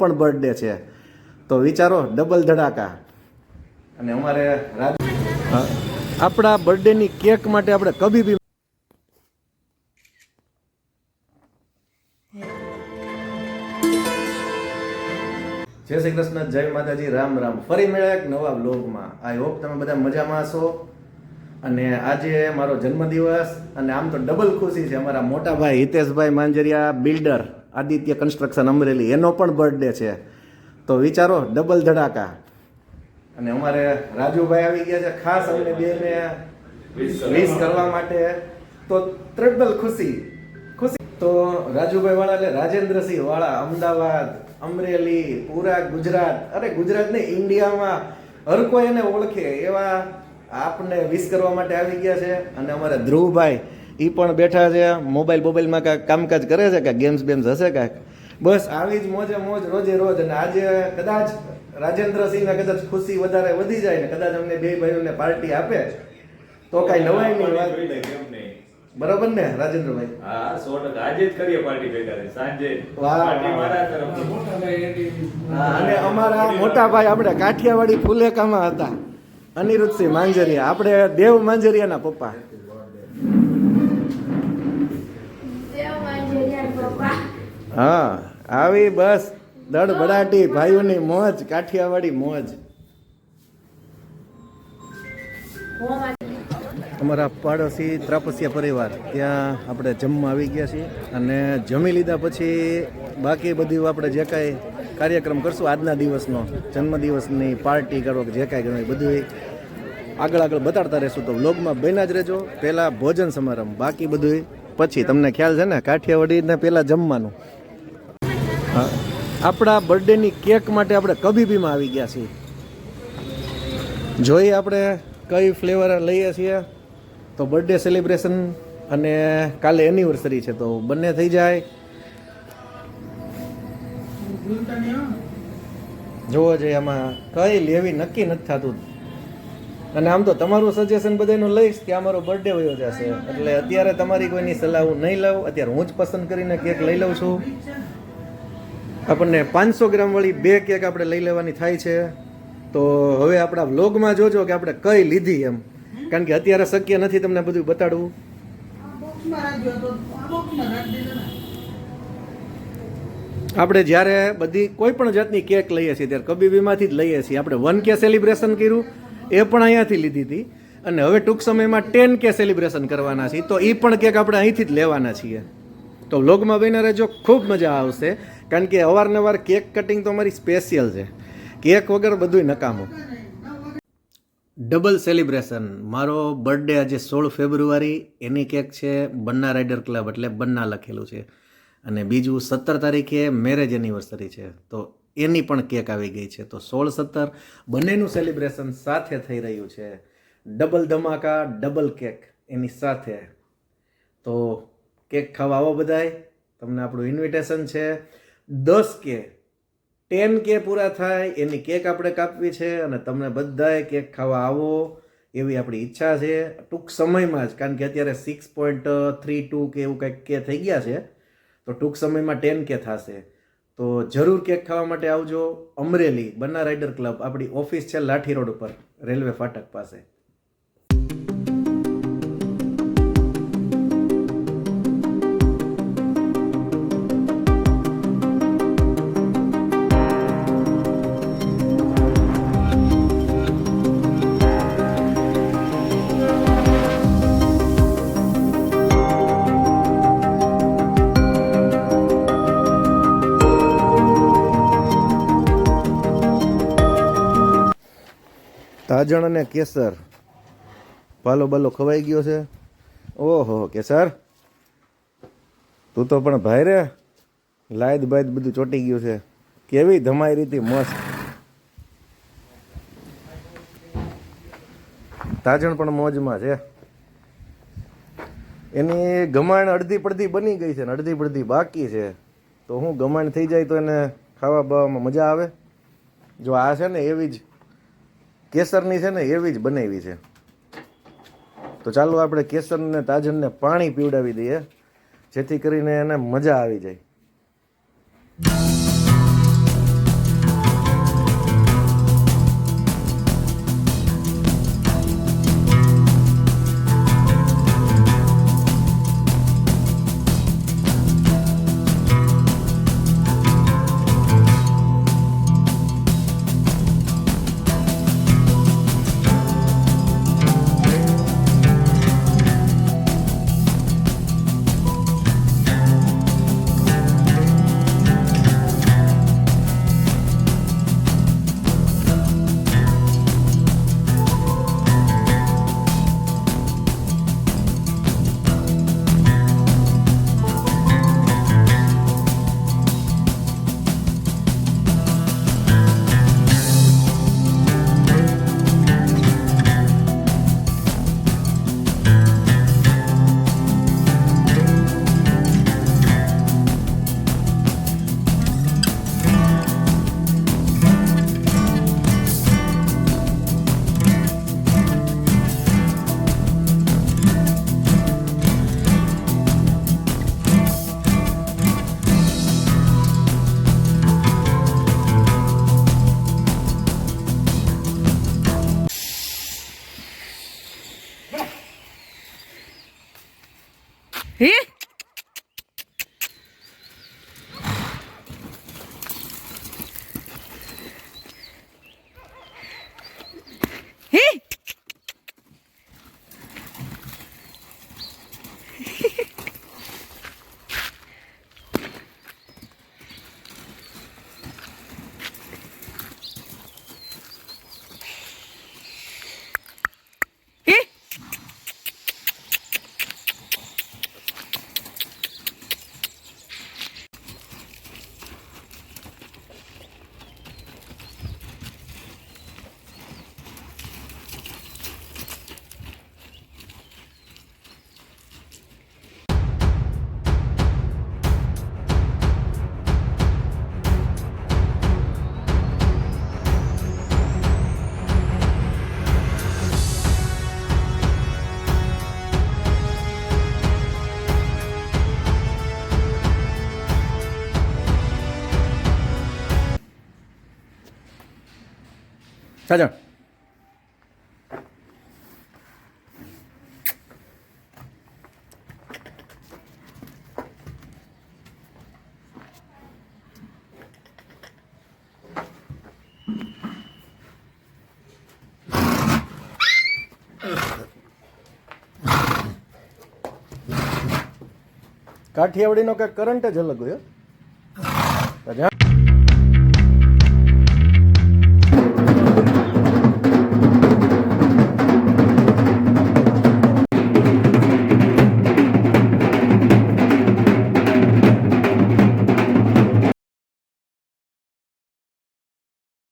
પણ બર્થડે છે. તો વિચારો ડબલ ધડાકા. અને અમારે આપણા બર્થડેની કેક માટે આપણે કભી બી જય શ્રી કૃષ્ણ, જય માતાજી, રામ રામ. ફરી મળ્યા એક નવા બ્લોગમાં આઈ હોપ તમે બધા મજામાં હશો. અને આજે મારો જન્મદિવસ, અને આમ તો ડબલ ખુશી છે. અમારા મોટા ભાઈ હિતેશભાઈ માંજરિયા બિલ્ડર આદિત્ય કન્સ્ટ્રક્શન અમરેલી. એનો પણ બર્થડે છે. તો વિચારો ડબલ ધડાકા. અને અમારે રાજુભાઈ આવી ગયા છે. ખાસ અમને બેને વિશ કરવા માટે. તો ટ્રિપલ ખુશી. ખુશી. તો રાજુભાઈ વાળા એટલે રાજેન્દ્રસિંહ વાળા, અમદાવાદ, અમરેલી, પૂરા ગુજરાત. અરે ગુજરાત ને ઇન્ડિયામાં હર કોઈ એને ઓળખે એવા આપને વિશ કરવા માટે આવી ગયા છે. અને અમારા ધ્રુવભાઈ એ પણ બેઠા છે મોબાઈલ મોબાઈલમાં કાંઈક કામકાજ કરે છે કાંઈક ગેમ્સ બેમ્સ હશે કાંઈક બસ આવી જ મોજે મોજ રોજે રોજ અને આજે કદાચ રાજેન્દ્રસિંહને કદાચ ખુશી વધારે વધી જાય ને કદાચ અમને બે ભાઈઓને પાર્ટી આપે તો કાંઈ નવાઈ નહીં વાત. બરાબર બરોબર ને રાજેન્દ્રભાઈ? હા સો ટકા. આજે જ કરીએ પાર્ટી ભેગા સાંજે. વાહ, પાર્ટી વાહ. મારા તરફથી. અને અમારા મોટા ભાઈ આપણે કાઠિયાવાડી ફુલેકામાં હતા. અનિરુદ્ધસિંહ માંજરિયા. આપણે દેવ માંજરિયાના પપ્પા. હા, આવી બસ દડ બડાટી ભાઈઓની મોજ, કાઠિયાવાડી મોજ. અમારા પાડોશી ત્રાપસિયા પરિવાર, ત્યાં આપણે જમવા આવી ગયા છીએ અને જમી લીધા પછી બાકી બધું આપણે જે કાંઈ કાર્યક્રમ કરશું, આજના દિવસનો જન્મદિવસની પાર્ટી કરો કે જે કાંઈ કરવું બધું આગળ આગળ બતાડતા રહેશું. તો વ્લોગમાં બન્યા જ રહેજો. પહેલાં ભોજન સમારંભ, બાકી બધું પછી. તમને ખ્યાલ છે ને, કાઠિયાવાડીને પહેલાં જમવાનું. આપણા બર્થડેની કેક માટે આપણે કબીબીમાં આવી ગયા છીએ. જોઈએ આપણે કઈ ફ્લેવર લઈએ છીએ. તો બર્થડે સેલિબ્રેશન અને કાલે એનિવર્સરી છે તો બંને થઈ જાય. જોવો જોઈએ આમાં કઈ લેવી નક્કી નથી થતું. અને આમ તો તમારું સજેશન બધાનું લઈશ કે અમારો બર્થડે વયો જશે. એટલે અત્યારે તમારી કોઈની સલાહ હું નહીં લઉં. અત્યારે હું જ પસંદ કરીને કેક લઈ લઉં છું. આપણને પાંચસો ગ્રામ વાળી બે કેક આપણે લઈ લેવાની થાય છે. તો હવે આપણા વ્લોગમાં જોજો કે આપણે કઈ લીધી એમ. કારણ કે અત્યારે શક્ય નથી તમને બધું બતાડવું. આપણે જ્યારે બધી કોઈ પણ જાતની કેક લઈએ છીએ, ત્યારે કબીબીમાંથી જ લઈએ છીએ. આપણે વન કે સેલિબ્રેશન કર્યું, એ પણ અહીંયાથી લીધી હતી. અને હવે ટૂંક સમયમાં ટેન કે સેલિબ્રેશન કરવાના છીએ. તો એ પણ કેક આપણે અહીંથી જ લેવાના છીએ. તો વ્લોગમાં બહીને રહેજો, ખૂબ મજા આવશે. કારણ કે અવારનવાર કેક કટિંગ તો અમારી સ્પેશિયલ છે. કેક વગર બધુંય નકામું. ડબલ સેલિબ્રેશન મારો બર્થડે આજે સોળ ફેબ્રુઆરી. એની કેક છે બન્ના રાઇડર ક્લબ એટલે બન્ના લખેલું છે. અને બીજું સત્તર તારીખે મેરેજ એનિવર્સરી છે. તો એની પણ કેક આવી ગઈ છે. તો સોળ સત્તર બંનેનું સેલિબ્રેશન સાથે થઈ રહ્યું છે. ડબલ ધમાકા ડબલ કેક એની સાથે. તો કેક ખાવા આવો બધાય. તમને આપણું ઇન્વિટેશન છે. દસ કે, ટેન કે પૂરા થાય, એની કેક આપણે કાપવી છે અને તમને બધાએ કેક ખાવા આવો એવી આપણી ઈચ્છા છે. ટૂંક સમયમાં જ, કારણ કે અત્યારે સિક્સ પોઈન્ટ થ્રી ટુ કે એવું કંઈક કે થઈ ગયા છે, તો ટૂંક સમયમાં ટેન કે થશે. તો જરૂર કેક ખાવા માટે આવજો. અમરેલી બન્ના રાઇડર ક્લબ, આપણી ઓફિસ છે લાઠી રોડ ઉપર, રેલવે ફાટક પાસે. તાજણ અને કેસર. પાલો બાલો ખવાઈ ગયો છે. ઓહો, કેસર. તું તો પણ ભાઈ રે. લાયદ બાયદ બધું ચોટી ગયું છે. કેવી ધમાઈ રીતી મસ્ત. તાજણ પણ મોજમાં છે. એની ગમાણ અડધી પડધી બની ગઈ છે ને અડધી પડધી બાકી છે. તો હું ગમાણ થઈ જાય તો એને ખાવા બાવામાં મજા આવે? જો આ છે ને એવી જ કેસરની છે ને એવી જ બનાવી છે. તો ચાલો આપણે કેસરને તાજનને પાણી પીવડાવી દઈએ, જેથી કરીને એને મજા આવી જાય. સાજા કાઠિયાવાડીનો કે કરંટ જ અલગ હોય હો. સાજા